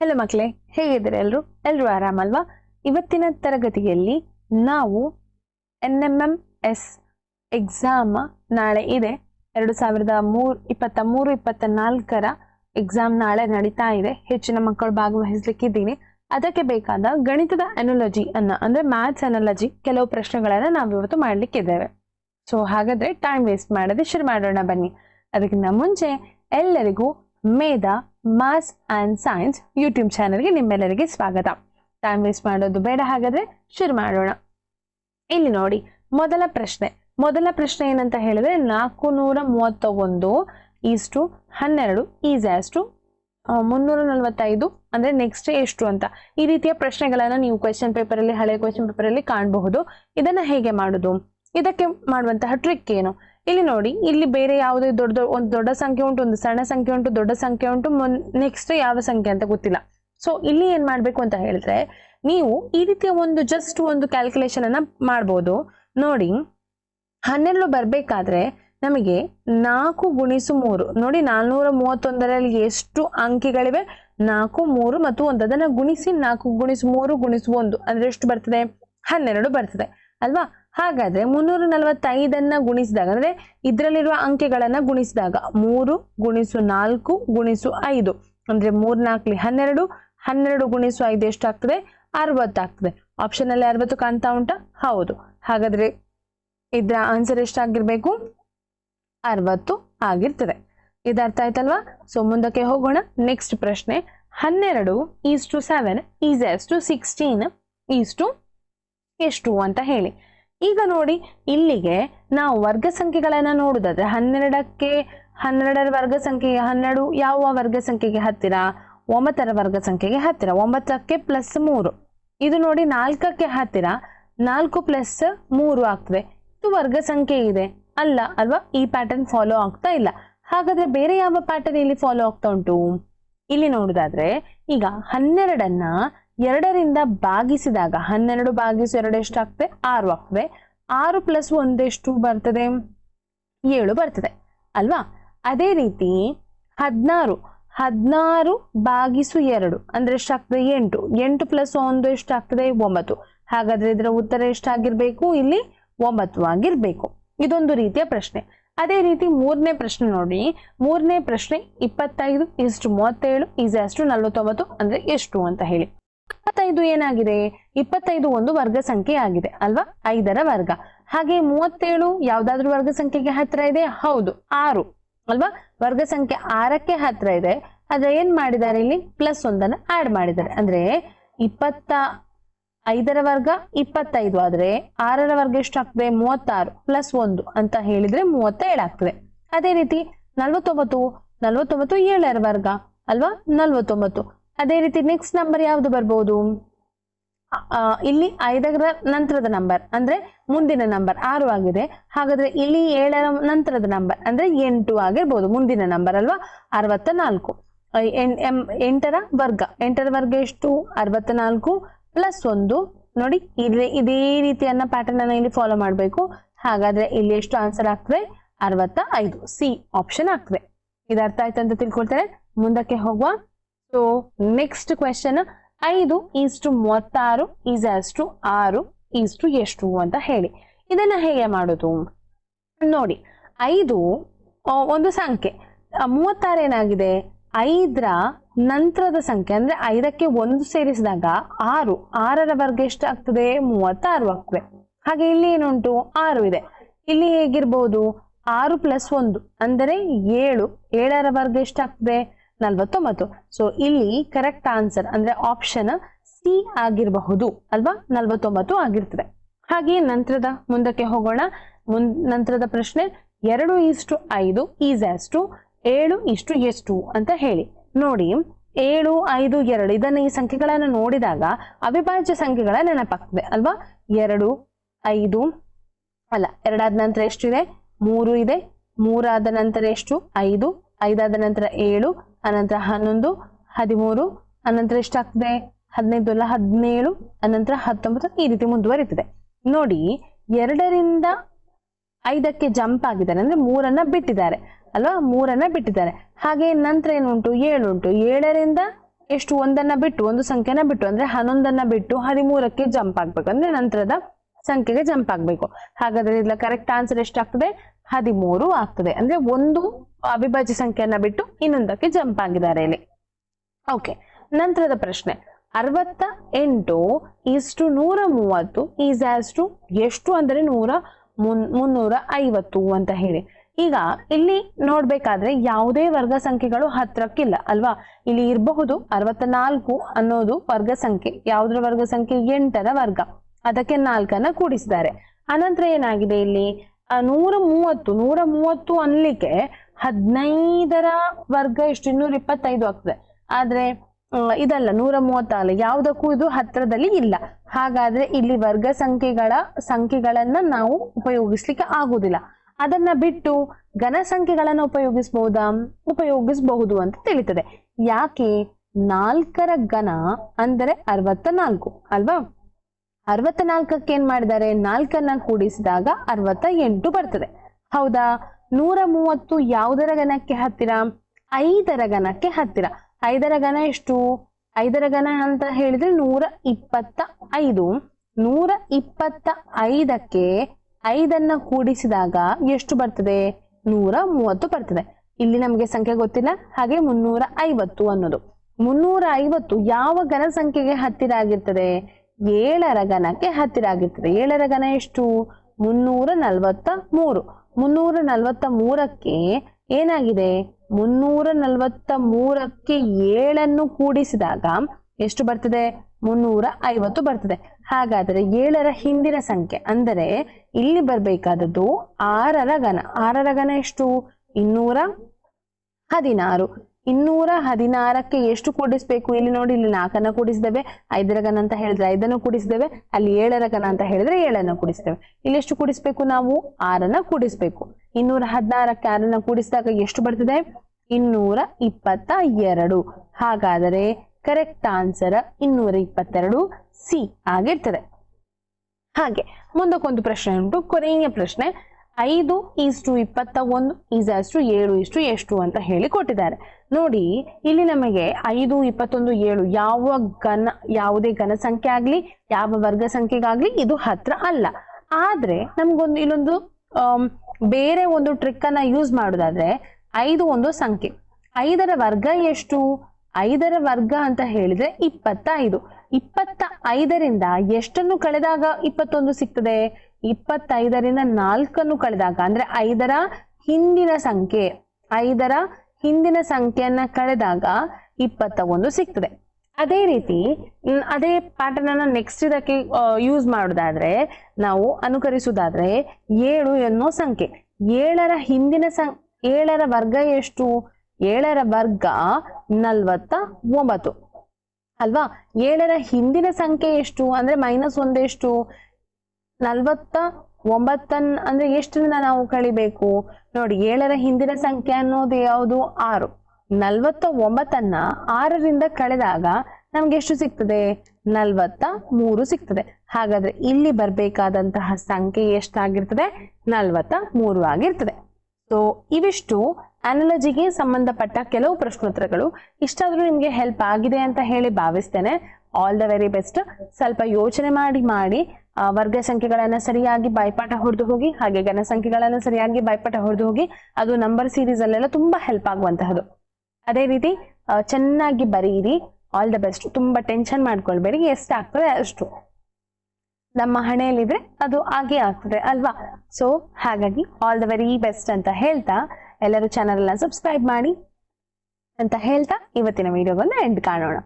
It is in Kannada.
ಹೆಲೋ ಮಕ್ಕಳೇ, ಹೇಗಿದ್ದಾರೆ ಎಲ್ಲರೂ ಎಲ್ಲರೂ ಆರಾಮಲ್ವಾ? ಇವತ್ತಿನ ತರಗತಿಯಲ್ಲಿ ನಾವು N M M S exam ನಾಳೆ ಇದೆ. ಎರಡು ಸಾವಿರದ ಮೂರು, ಇಪ್ಪತ್ತ ಮೂರು, ಇಪ್ಪತ್ತ ನಾಲ್ಕರ ಎಕ್ಸಾಮ್ ನಾಳೆ ನಡೀತಾ ಇದೆ. ಹೆಚ್ಚಿನ ಮಕ್ಕಳು ಭಾಗವಹಿಸ್ಲಿಕ್ಕಿದ್ದೀನಿ. ಅದಕ್ಕೆ ಬೇಕಾದ ಗಣಿತದ ಅನಾಲಜಿ ಅನ್ನ, ಅಂದ್ರೆ ಮ್ಯಾಥ್ಸ್ ಅನಾಲಜಿ ಕೆಲವು ಪ್ರಶ್ನೆಗಳನ್ನ ನಾವು ಇವತ್ತು ಮಾಡಲಿಕ್ಕಿದ್ದೇವೆ. ಸೊ ಹಾಗಾದ್ರೆ ಟೈಮ್ ವೇಸ್ಟ್ ಮಾಡದೆ ಶುರು ಮಾಡೋಣ ಬನ್ನಿ. ಅದಕ್ಕಿಂತ ಮುಂಚೆ ಎಲ್ಲರಿಗೂ Medha maths and science YouTube ಚಾನಲ್ಗೆ ನಿಮ್ಮೆಲ್ಲರಿಗೆ ಸ್ವಾಗತ. ಟೈಮ್ ವೇಸ್ಟ್ ಮಾಡೋದು ಬೇಡ ಹಾಗಾದರೆ ಶುರು ಮಾಡೋಣ. ಇಲ್ಲಿ ನೋಡಿ, ಮೊದಲ ಪ್ರಶ್ನೆ. ಮೊದಲ ಪ್ರಶ್ನೆ ಏನಂತ ಹೇಳಿದ್ರೆ ನಾಲ್ಕು ನೂರ ಮೂವತ್ತ ಒಂದು ಈಸ್ಟು ಹನ್ನೆರಡು ಈಸ್ ಟು ಮುನ್ನೂರ ನಲವತ್ತೈದು ಅಂದ್ರೆ ನೆಕ್ಸ್ಟ್ ಎಷ್ಟು ಅಂತ. ಈ ರೀತಿಯ ಪ್ರಶ್ನೆಗಳನ್ನ ನೀವು ಕ್ವೆಶನ್ ಪೇಪರ್ ಅಲ್ಲಿ, ಹಳೆ ಕ್ವೆಶನ್ ಪೇಪರ್ ಅಲ್ಲಿ ಕಾಣಬಹುದು. ಇದನ್ನ ಹೇಗೆ ಮಾಡೋದು? ಇದಕ್ಕೆ ಮಾಡುವಂತಹ ಟ್ರಿಕ್ ಏನು? ಇಲ್ಲಿ ನೋಡಿ, ಇಲ್ಲಿ ಬೇರೆ ಯಾವುದೇ ದೊಡ್ಡ ಒಂದು ದೊಡ್ಡ ಸಂಖ್ಯೆ ಉಂಟು, ಒಂದು ಸಣ್ಣ ಸಂಖ್ಯೆ ಉಂಟು, ದೊಡ್ಡ ಸಂಖ್ಯೆ ಉಂಟು ನೆಕ್ಸ್ಟ್ ಯಾವ ಸಂಖ್ಯೆ ಅಂತ ಗೊತ್ತಿಲ್ಲ. ಸೊ ಇಲ್ಲಿ ಏನ್ ಮಾಡ್ಬೇಕು ಅಂತ ಹೇಳಿದ್ರೆ, ನೀವು ಈ ರೀತಿಯ ಒಂದು ಜಸ್ಟ್ ಒಂದು ಕ್ಯಾಲ್ಕುಲೇಷನ್ ಅನ್ನ ಮಾಡ್ಬೋದು. ನೋಡಿ, ಹನ್ನೆರಡು ಬರ್ಬೇಕಾದ್ರೆ ನಮಗೆ ನಾಲ್ಕು ಗುಣಿಸು ಮೂರು. ನೋಡಿ, ನಾಲ್ನೂರ ಮೂವತ್ತೊಂದರಲ್ಲಿ ಎಷ್ಟು ಅಂಕಿಗಳಿವೆ? ನಾಲ್ಕು, ಮೂರು ಮತ್ತು ಒಂದು. ಅದನ್ನ ಗುಣಿಸಿ ನಾಲ್ಕು ಗುಣಿಸು ಮೂರು, ಗುಣಿಸು ಒಂದು. ಅಂದ್ರೆ ಎಷ್ಟು ಬರ್ತದೆ? ಹನ್ನೆರಡು ಬರ್ತದೆ. ಅಲ್ವಾ? ಹಾಗಾದ್ರೆ ಮುನ್ನೂರ ನಲವತ್ತೈದನ್ನ ಗುಣಿಸಿದಾಗ, ಅಂದ್ರೆ ಇದರಲ್ಲಿರುವ ಅಂಕೆಗಳನ್ನ ಗುಣಿಸಿದಾಗ ಮೂರು ಗುಣಿಸು ನಾಲ್ಕು ಗುಣಿಸು ಐದು. ಅಂದ್ರೆ ಮೂರ್ ನಾಲ್ಕಲಿ ಹನ್ನೆರಡು ಹನ್ನೆರಡು ಗುಣಿಸು ಐದು ಎಷ್ಟಾಗ್ತದೆ? ಅರವತ್ತಾಗ್ತದೆ. ಆಪ್ಷನ್ ಅಲ್ಲಿ ಅರವತ್ತು ಕಾಣ್ತಾ ಉಂಟಾ? ಹೌದು. ಹಾಗಾದ್ರೆ ಇದ್ರ ಆನ್ಸರ್ ಎಷ್ಟಾಗಿರ್ಬೇಕು? ಅರವತ್ತು ಆಗಿರ್ತದೆ. ಇದು ಅರ್ಥ ಆಯ್ತಲ್ವಾ? ಸೊ ಮುಂದಕ್ಕೆ ಹೋಗೋಣ. ನೆಕ್ಸ್ಟ್ ಪ್ರಶ್ನೆ. ಹನ್ನೆರಡು is to seven, is as to sixteen, is to ಎಷ್ಟು ಅಂತ ಹೇಳಿ. ಈಗ ನೋಡಿ, ಇಲ್ಲಿಗೆ ನಾವು ವರ್ಗ ಸಂಖ್ಯೆಗಳನ್ನ ನೋಡುದಾದ್ರೆ ಹನ್ನೆರಡಕ್ಕೆ ಹನ್ನೆರಡರ ವರ್ಗ ಸಂಖ್ಯೆ ಹನ್ನೆರಡು, ಯಾವ ವರ್ಗ ಸಂಖ್ಯೆಗೆ ಹತ್ತಿರ? ಒಂಬತ್ತರ ವರ್ಗ ಸಂಖ್ಯೆಗೆ ಹತ್ತಿರ. ಒಂಬತ್ತಕ್ಕೆ ಪ್ಲಸ್ ಮೂರು. ಇದು ನೋಡಿ ನಾಲ್ಕಕ್ಕೆ ಹತ್ತಿರ. ನಾಲ್ಕು ಪ್ಲಸ್ ಮೂರು ಆಗ್ತದೆ. ಇದು ವರ್ಗ ಸಂಖ್ಯೆ ಇದೆ. ಅಲ್ಲ, ಅಲ್ವಾ? ಈ ಪ್ಯಾಟರ್ನ್ ಫಾಲೋ ಆಗ್ತಾ ಇಲ್ಲ. ಹಾಗಾದ್ರೆ ಬೇರೆ ಯಾವ ಪ್ಯಾಟರ್ನ್ ಇಲ್ಲಿ ಫಾಲೋ ಆಗ್ತಾ ಉಂಟು? ಇಲ್ಲಿ ನೋಡುದಾದ್ರೆ, ಈಗ ಹನ್ನೆರಡನ್ನ ಎರಡರಿಂದ ಭಾಗಿಸಿದಾಗ ಹನ್ನೆರಡು ಭಾಗಿಸು ಎರಡು ಎಷ್ಟಾಗ್ತದೆ? ಆರು ಆಗ್ತದೆ. ಆರು ಪ್ಲಸ್ ಒಂದೆಷ್ಟು ಬರ್ತದೆ? ಏಳು ಬರ್ತದೆ. ಅಲ್ವಾ? ಅದೇ ರೀತಿ ಹದಿನಾರು ಹದಿನಾರು ಭಾಗಿಸು ಎರಡು ಅಂದ್ರೆ ಎಷ್ಟಾಗ್ತದೆ? ಎಂಟು. ಎಂಟು ಪ್ಲಸ್ ಒಂದು ಎಷ್ಟಾಗ್ತದೆ? ಒಂಬತ್ತು. ಹಾಗಾದ್ರೆ ಇದರ ಉತ್ತರ ಎಷ್ಟಾಗಿರ್ಬೇಕು? ಇಲ್ಲಿ ಒಂಬತ್ತು ಆಗಿರ್ಬೇಕು. ಇದೊಂದು ರೀತಿಯ ಪ್ರಶ್ನೆ. ಅದೇ ರೀತಿ ಮೂರನೇ ಪ್ರಶ್ನೆ ನೋಡಿ. ಮೂರನೇ ಪ್ರಶ್ನೆ ಇಪ್ಪತ್ತೈದು ಇಷ್ಟು ಮೂವತ್ತೇಳು ಈಸ್ ಅಷ್ಟು ನಲ್ವತ್ತೊಂಬತ್ತು ಅಂದ್ರೆ ಎಷ್ಟು ಅಂತ ಹೇಳಿ. ಇಪ್ಪತ್ತೈದು ಏನಾಗಿದೆ? ಇಪ್ಪತ್ತೈದು ಒಂದು ವರ್ಗ ಸಂಖ್ಯೆ ಆಗಿದೆ ಅಲ್ವಾ? ಐದರ ವರ್ಗ. ಹಾಗೆ ಮೂವತ್ತೇಳು ಯಾವ್ದಾದ್ರು ವರ್ಗ ಸಂಖ್ಯೆಗೆ ಹತ್ರ ಇದೆ? ಹೌದು, ಆರು. ಅಲ್ವಾ? ವರ್ಗ ಸಂಖ್ಯೆ ಆರಕ್ಕೆ ಹತ್ರ ಇದೆ. ಆದ್ರೆ ಏನ್ ಮಾಡಿದ್ದಾರೆ ಇಲ್ಲಿ? ಪ್ಲಸ್ ಒಂದನ್ನ ಆಡ್ ಮಾಡಿದ್ದಾರೆ. ಅಂದ್ರೆ ಇಪ್ಪತ್ತ ಐದರ ವರ್ಗ, ಇಪ್ಪತ್ತೈದು ಆದ್ರೆ ಆರರ ವರ್ಗ ಎಷ್ಟಾಗ್ತದೆ? ಮೂವತ್ತಾರು ಪ್ಲಸ್ ಒಂದು ಅಂತ ಹೇಳಿದ್ರೆ ಮೂವತ್ತೇಳು ಆಗ್ತದೆ. ಅದೇ ರೀತಿ ನಲ್ವತ್ತೊಂಬತ್ತು ನಲ್ವತ್ತೊಂಬತ್ತು ಏಳರ ವರ್ಗ ಅಲ್ವಾ? ನಲ್ವತ್ತೊಂಬತ್ತು. ಅದೇ ರೀತಿ ನೆಕ್ಸ್ಟ್ ನಂಬರ್ ಯಾವುದು ಬರ್ಬೋದು? ಇಲ್ಲಿ ಐದರ ನಂತರದ ನಂಬರ್ ಅಂದ್ರೆ ಮುಂದಿನ ನಂಬರ್ ಆರು ಆಗಿದೆ. ಹಾಗಾದ್ರೆ ಇಲ್ಲಿ ಏಳರ ನಂತರದ ನಂಬರ್ ಅಂದ್ರೆ ಎಂಟು ಆಗಿರ್ಬೋದು, ಮುಂದಿನ ನಂಬರ್ ಅಲ್ವಾ? ಅರವತ್ತ ನಾಲ್ಕು ಎಂಟರ ವರ್ಗ. ಎಂಟರ ವರ್ಗ ಎಷ್ಟು? ಅರವತ್ತ ನಾಲ್ಕು ಪ್ಲಸ್ ಒಂದು. ನೋಡಿ ಇಲ್ಲಿ ಇದೇ ರೀತಿಯನ್ನ ಪ್ಯಾಟರ್ನ್ ಅನ್ನ ಇಲ್ಲಿ ಫಾಲೋ ಮಾಡಬೇಕು. ಹಾಗಾದ್ರೆ ಇಲ್ಲಿ ಎಷ್ಟು ಆನ್ಸರ್ ಆಗ್ತದೆ? ಅರವತ್ತ ಐದು ಸಿ ಆಪ್ಷನ್ ಆಗ್ತದೆ. ಇದು ಅರ್ಥ ಆಯ್ತು ಅಂತ ತಿಳ್ಕೊಳ್ತಾರೆ ಮುಂದಕ್ಕೆ ಹೋಗುವ. ಸೊ ನೆಕ್ಸ್ಟ್ ಕ್ವೆಶನ್ ಐದು ಈಸ್ಟು ಮೂವತ್ತಾರು, ಈಸ್ ಟು ಆರು ಈಸ್ಟು ಎಷ್ಟು ಅಂತ ಹೇಳಿ. ಇದನ್ನ ಹೇಗೆ ಮಾಡೋದು? ನೋಡಿ, ಐದು ಒಂದು ಸಂಖ್ಯೆ. ಮೂವತ್ತಾರು ಏನಾಗಿದೆ? ಐದರ ನಂತರದ ಸಂಖ್ಯೆ. ಅಂದ್ರೆ ಐದಕ್ಕೆ ಒಂದು ಸೇರಿಸಿದಾಗ ಆರು, ಆರರ ವರ್ಗ ಎಷ್ಟಾಗ್ತದೆ ಮೂವತ್ತಾರು ಆಗ್ತದೆ. ಹಾಗೆ ಇಲ್ಲಿ ಏನುಂಟು? ಆರು ಇದೆ. ಇಲ್ಲಿ ಹೇಗಿರ್ಬೋದು? ಆರು ಪ್ಲಸ್ ಒಂದು, ಅಂದರೆ ಏಳು. ಏಳರ ವರ್ಗ ಎಷ್ಟಾಗ್ತದೆ ನಲ್ವತ್ತೊಂಬತ್ತು. ಸೊ ಇಲ್ಲಿ ಕರೆಕ್ಟ್ ಆನ್ಸರ್ ಅಂದ್ರೆ ಆಪ್ಷನ್ ಸಿ ಆಗಿರಬಹುದು. ಅಲ್ವಾ? ನಲ್ವತ್ತೊಂಬತ್ತು ಆಗಿರ್ತದೆ. ಹಾಗೆ ನಂತರದ ಮುಂದಕ್ಕೆ ಹೋಗೋಣ. ಮುನ್, ನಂತರದ ಪ್ರಶ್ನೆ, ಎರಡು ಇಷ್ಟು ಐದು ಈಸ್ ಅಷ್ಟು ಏಳು ಇಷ್ಟು ಎಷ್ಟು ಅಂತ ಹೇಳಿ. ನೋಡಿ, ಏಳು, ಐದು, ಎರಡು ಇದನ್ನ ಈ ಸಂಖ್ಯೆಗಳನ್ನು ನೋಡಿದಾಗ ಅವಿಭಾಜ್ಯ ಸಂಖ್ಯೆಗಳ ನೆನಪಾಗ್ತದೆ, ಅಲ್ವಾ? ಎರಡು, ಐದು, ಅಲ್ಲ, ಎರಡಾದ ನಂತರ ಎಷ್ಟಿದೆ? ಮೂರು ಇದೆ. ಮೂರಾದ ನಂತರ ಎಷ್ಟು? ಐದು. ಐದಾದ ನಂತರ ಏಳು, ಅನಂತರ ಹನ್ನೊಂದು, ಹದಿಮೂರು, ಅನಂತರ ಎಷ್ಟಾಗ್ತದೆ? ಹದಿನೈದು ಅಲ್ಲ, ಹದಿನೇಳು, ಅನಂತರ ಹತ್ತೊಂಬತ್ತು ಈ ರೀತಿ ಮುಂದುವರಿತದೆ. ನೋಡಿ, ಎರಡರಿಂದ ಐದಕ್ಕೆ ಜಂಪ್ ಆಗಿದ್ದಾರೆ. ಅಂದ್ರೆ ಮೂರನ್ನ ಬಿಟ್ಟಿದ್ದಾರೆ. ಅಲ್ವಾ? ಮೂರನ್ನ ಬಿಟ್ಟಿದ್ದಾರೆ. ಹಾಗೆ ನಂತರ ಏನುಂಟು? ಏಳು ಉಂಟು ಏಳರಿಂದ ಎಷ್ಟು? ಒಂದನ್ನ ಬಿಟ್ಟು, ಒಂದು ಸಂಖ್ಯೆನ ಬಿಟ್ಟು, ಅಂದ್ರೆ ಹನ್ನೊಂದನ್ನ ಬಿಟ್ಟು ಹದಿಮೂರಕ್ಕೆ ಜಂಪ್ ಆಗ್ಬೇಕು. ಅಂದ್ರೆ ನಂತರದ ಸಂಖ್ಯೆಗೆ ಜಂಪ್ ಆಗ್ಬೇಕು. ಹಾಗಾದ್ರೆ ಇದ್ಲ ಕರೆಕ್ಟ್ ಆನ್ಸರ್ ಎಷ್ಟಾಗ್ತದೆ? ಹದಿಮೂರು ಆಗ್ತದೆ. ಅಂದ್ರೆ ಒಂದು ಅವಿಭಾಜ್ಯ ಸಂಖ್ಯೆಯನ್ನ ಬಿಟ್ಟು ಇನ್ನೊಂದಕ್ಕೆ ಜಂಪ್ ಆಗಿದ್ದಾರೆ ಇಲ್ಲಿ. ಓಕೆ ನಂತರದ ಪ್ರಶ್ನೆ. ಅರವತ್ತ ಎಂಟು ಇಷ್ಟು ನೂರ ಮೂವತ್ತು ಈಸ್ ಆಸ್ ಟು ಎಷ್ಟು ಅಂದ್ರೆ ನೂರ ಮುನ್, ಮುನ್ನೂರ ಐವತ್ತು ಅಂತ ಹೇಳಿ. ಈಗ ಇಲ್ಲಿ ನೋಡ್ಬೇಕಾದ್ರೆ ಯಾವುದೇ ವರ್ಗ ಸಂಖ್ಯೆಗಳು ಹತ್ರಕ್ಕಿಲ್ಲ ಅಲ್ವಾ? ಇಲ್ಲಿ ಇರಬಹುದು ಅರವತ್ತ ನಾಲ್ಕು ಅನ್ನೋದು ವರ್ಗ ಸಂಖ್ಯೆ, ಯಾವುದ್ರ ವರ್ಗ ಸಂಖ್ಯೆ? ಎಂಟರ ವರ್ಗ. ಅದಕ್ಕೆ ನಾಲ್ಕನ್ನ ಕೂಡಿಸಿದ್ದಾರೆ. ಅನಂತರ ಏನಾಗಿದೆ ಇಲ್ಲಿ? ನೂರ ಮೂವತ್ತು ನೂರ ಮೂವತ್ತು ಅನ್ಲಿಕ್ಕೆ ಹದಿನೈದರ ವರ್ಗ ಎಷ್ಟು? ಇನ್ನೂರ ಇಪ್ಪತ್ತೈದು ಆಗ್ತದೆ. ಆದ್ರೆ ಇದಲ್ಲ, ನೂರ ಮೂವತ್ತಲ್ಲ ಯಾವುದಕ್ಕೂ ಇದು ಹತ್ರದಲ್ಲಿ ಇಲ್ಲ. ಹಾಗಾದ್ರೆ ಇಲ್ಲಿ ವರ್ಗ ಸಂಖ್ಯೆಗಳ, ಸಂಖ್ಯೆಗಳನ್ನ ನಾವು ಉಪಯೋಗಿಸ್ಲಿಕ್ಕೆ ಆಗುದಿಲ್ಲ. ಅದನ್ನ ಬಿಟ್ಟು ಘನ ಸಂಖ್ಯೆಗಳನ್ನ ಉಪಯೋಗಿಸಬಹುದಾ ಉಪಯೋಗಿಸಬಹುದು ಅಂತ ತಿಳಿತದೆ. ಯಾಕೆ? ನಾಲ್ಕರ ಘನ ಅಂದರೆ ಅರವತ್ತ ನಾಲ್ಕು, ಅಲ್ವಾ? ಅರವತ್ತ ನಾಲ್ಕಕ್ಕೆ ಏನ್ ಮಾಡಿದ್ದಾರೆ ನಾಲ್ಕನ್ನ ಕೂಡಿಸಿದಾಗ ಅರವತ್ತ ಎಂಟು ಬರ್ತದೆ. ಹೌದಾ? ನೂರ ಮೂವತ್ತು ಯಾವುದರ ಗಣಕ್ಕೆ ಹತ್ತಿರ? ಐದರ ಗಣಕ್ಕೆ ಹತ್ತಿರ. ಐದರ ಗಣ ಎಷ್ಟು? ಐದರ ಗಣ ಅಂತ ಹೇಳಿದ್ರೆ ನೂರ ಇಪ್ಪತ್ತ ಐದು. ನೂರ ಇಪ್ಪತ್ತ ಐದಕ್ಕೆ ಐದನ್ನ ಕೂಡಿಸಿದಾಗ ಎಷ್ಟು ಬರ್ತದೆ? ನೂರ ಮೂವತ್ತು ಬರ್ತದೆ. ಇಲ್ಲಿ ನಮಗೆ ಸಂಖ್ಯೆ ಗೊತ್ತಿಲ್ಲ. ಹಾಗೆ ಮುನ್ನೂರ ಐವತ್ತು ಅನ್ನೋದು. ಮುನ್ನೂರ ಐವತ್ತು ಯಾವ ಘನ ಸಂಖ್ಯೆಗೆ ಹತ್ತಿರ ಆಗಿರ್ತದೆ? ಏಳರ ಘನಕ್ಕೆ ಹತ್ತಿರ ಆಗಿರ್ತದೆ. ಏಳರ ಘನ ಎಷ್ಟು? ಮುನ್ನೂರ ನಲವತ್ತ ಮೂರು. ಮುನ್ನೂರ ನಲವತ್ತ ಮೂರಕ್ಕೆ ಏನಾಗಿದೆ? ಮುನ್ನೂರ ನಲವತ್ತ ಮೂರಕ್ಕೆ ಏಳನ್ನು ಕೂಡಿಸಿದಾಗ ಎಷ್ಟು ಬರ್ತದೆ? ಮುನ್ನೂರ ಐವತ್ತು ಬರ್ತದೆ. ಹಾಗಾದರೆ ಏಳರ ಹಿಂದಿನ ಸಂಖ್ಯೆ ಅಂದರೆ ಇಲ್ಲಿ ಬರಬೇಕಾದದ್ದು ಆರರ ಘನ. ಆರರ ಘನ ಎಷ್ಟು? ಇನ್ನೂರ ಹದಿನಾರು. ಇನ್ನೂರ ಹದಿನಾರಕ್ಕೆ ಎಷ್ಟು ಕೂಡಿಸ್ಬೇಕು? ಇಲ್ಲಿ ನೋಡಿ, ಇಲ್ಲಿ ನಾಲ್ಕನ್ನ ಕೂಡಿಸಿದ್ದೇವೆ ಐದರ ಗನ ಅಂತ ಹೇಳಿದ್ರೆ ಐದನ್ನು ಕೂಡಿಸಿದ್ದೇವೆ, ಅಲ್ಲಿ ಏಳರ ಗನ ಅಂತ ಹೇಳಿದ್ರೆ ಏಳನ್ನ ಕೂಡಿಸ್ತೇವೆ ಇಲ್ಲಿ ಎಷ್ಟು ಕೂಡಿಸ್ಬೇಕು ನಾವು? ಆರನ್ನ ಕೂಡಿಸ್ಬೇಕು. ಇನ್ನೂರ ಹದಿನಾರಕ್ಕೆ ಆರನ್ನ ಕೂಡಿಸಿದಾಗ ಎಷ್ಟು ಬರ್ತದೆ? ಇನ್ನೂರ ಇಪ್ಪತ್ತ ಎರಡು ಹಾಗಾದರೆ ಕರೆಕ್ಟ್ ಆನ್ಸರ್ ಇನ್ನೂರ ಇಪ್ಪತ್ತೆರಡು ಸಿ ಆಗಿರ್ತದೆ. ಹಾಗೆ, ಮುಂದಕ್ಕೊಂದು ಪ್ರಶ್ನೆ ಉಂಟು. ಕೊನೆಯ ಪ್ರಶ್ನೆ ಐದು ಈಸ್ಟು ಇಪ್ಪತ್ತ ಒಂದು ಈಸ್ ಅಷ್ಟು ಏಳು ಇಷ್ಟು ಎಷ್ಟು ಅಂತ ಹೇಳಿ ಕೊಟ್ಟಿದ್ದಾರೆ. ನೋಡಿ, ಇಲ್ಲಿ ನಮಗೆ ಐದು, ಇಪ್ಪತ್ತೊಂದು, ಏಳು ಯಾವ ಘನ, ಯಾವುದೇ ಘನ ಸಂಖ್ಯೆ ಆಗ್ಲಿ, ಯಾವ ವರ್ಗ ಸಂಖ್ಯೆಗಾಗ್ಲಿ ಇದು ಹತ್ರ ಅಲ್ಲ. ಆದ್ರೆ ನಮ್ಗೊಂದು ಇಲ್ಲೊಂದು ಬೇರೆ ಒಂದು ಟ್ರಿಕ್ ಅನ್ನ ಯೂಸ್ ಮಾಡೋದಾದ್ರೆ ಐದು ಒಂದು ಸಂಖ್ಯೆ. ಐದರ ವರ್ಗ ಎಷ್ಟು? ಐದರ ವರ್ಗ ಅಂತ ಹೇಳಿದ್ರೆ ಇಪ್ಪತ್ತೈದು. ಇಪ್ಪತ್ತ ಐದರಿಂದ ಎಷ್ಟನ್ನು ಕಳೆದಾಗ ಇಪ್ಪತ್ತೊಂದು ಸಿಗ್ತದೆ? ಇಪ್ಪತ್ತೈದರಿಂದ ನಾಲ್ಕನ್ನು ಕಳೆದಾಗ, ಅಂದ್ರೆ ಐದರ ಹಿಂದಿನ ಸಂಖ್ಯೆ, ಐದರ ಹಿಂದಿನ ಸಂಖ್ಯೆಯನ್ನ ಕಳೆದಾಗ ಇಪ್ಪತ್ತ ಒಂದು ಸಿಗ್ತದೆ. ಅದೇ ರೀತಿ ಅದೇ ಪ್ಯಾಟರ್ನ್ ಅನ್ನ ನೆಕ್ಸ್ಟ್ ಇದಕ್ಕೆ ಯೂಸ್ ಮಾಡೋದಾದ್ರೆ, ನಾವು ಅನುಕರಿಸುವುದಾದ್ರೆ ಏಳು ಎನ್ನೋ ಸಂಖ್ಯೆ. ಏಳರ ಹಿಂದಿನ ಸಂ, ಏಳರ ವರ್ಗ ಎಷ್ಟು? ಏಳರ ವರ್ಗ ನಲ್ವತ್ತ ಒಂಬತ್ತು. ಅಲ್ವಾ? ಏಳರ ಹಿಂದಿನ ಸಂಖ್ಯೆ ಎಷ್ಟು? ಅಂದ್ರೆ ಮೈನಸ್ ಒಂದೆಷ್ಟು ನಲ್ವತ್ತ ಒಂಬತ್ತನ್ ಅಂದ್ರೆ ಎಷ್ಟರಿಂದ ನಾವು ಕಳಿಬೇಕು? ನೋಡಿ, ಏಳರ ಹಿಂದಿನ ಸಂಖ್ಯೆ ಅನ್ನೋದು ಯಾವುದು? ಆರು. ನಲ್ವತ್ತ ಒಂಬತ್ತನ್ನ ಆರರಿಂದ ಕಳೆದಾಗ ನಮ್ಗೆ ಎಷ್ಟು ಸಿಗ್ತದೆ? ನಲ್ವತ್ತ ಮೂರು ಸಿಗ್ತದೆ. ಹಾಗಾದ್ರೆ ಇಲ್ಲಿ ಬರ್ಬೇಕಾದಂತಹ ಸಂಖ್ಯೆ ಎಷ್ಟಾಗಿರ್ತದೆ? ನಲ್ವತ್ತ ಮೂರು ಆಗಿರ್ತದೆ. ಸೊ, ಇವಿಷ್ಟು ಅನಾಲಜಿಗೆ ಸಂಬಂಧಪಟ್ಟ ಕೆಲವು ಪ್ರಶ್ನೋತ್ತರಗಳು. ಇಷ್ಟಾದ್ರೂ ನಿಮಗೆ ಹೆಲ್ಪ್ ಆಗಿದೆ ಅಂತ ಹೇಳಿ ಭಾವಿಸ್ತೇನೆ. ಆಲ್ ದ ವೆರಿ ಬೆಸ್ಟ್ ಸ್ವಲ್ಪ ಯೋಚನೆ ಮಾಡಿ ಮಾಡಿ ವರ್ಗ ಸಂಖ್ಯೆಗಳನ್ನ ಸರಿಯಾಗಿ ಬಾಯ್ಪಾಠ ಹೊಡೆದು ಹೋಗಿ, ಹಾಗೆ ಘನ ಸಂಖ್ಯೆಗಳನ್ನ ಸರಿಯಾಗಿ ಬಾಯ್ಪಾಠ ಹೊಡೆದು ಹೋಗಿ, ಅದು ನಂಬರ್ ಸೀರೀಸ್ ಅಲ್ಲೆಲ್ಲ ತುಂಬಾ ಹೆಲ್ಪ್ ಆಗುವಂತಹದ್ದು ಅದೇ ರೀತಿ ಚೆನ್ನಾಗಿ ಬರೀರಿ. ಆಲ್ ದ ಬೆಸ್ಟ್ ತುಂಬಾ ಟೆನ್ಷನ್ ಮಾಡ್ಕೊಳ್ಬೇಡಿ. ಎಷ್ಟಾಗ್ತದೆ ಅಷ್ಟು. ನಮ್ಮ ಹಣೆಯಲ್ಲಿದ್ರೆ ಅದು ಹಾಗೆ ಆಗ್ತದೆ ಅಲ್ವಾ? ಸೊ ಹಾಗಾಗಿ ಆಲ್ ದ ವೆರಿ ಬೆಸ್ಟ್ ಅಂತ ಹೇಳ್ತಾ, ಎಲ್ಲರೂ ಚಾನಲ್ ಸಬ್ಸ್ಕ್ರೈಬ್ ಮಾಡಿ ಅಂತ ಹೇಳ್ತಾ ಇವತ್ತಿನ ವಿಡಿಯೋವನ್ನು ಎಂಡ್ ಕಾಣೋಣ.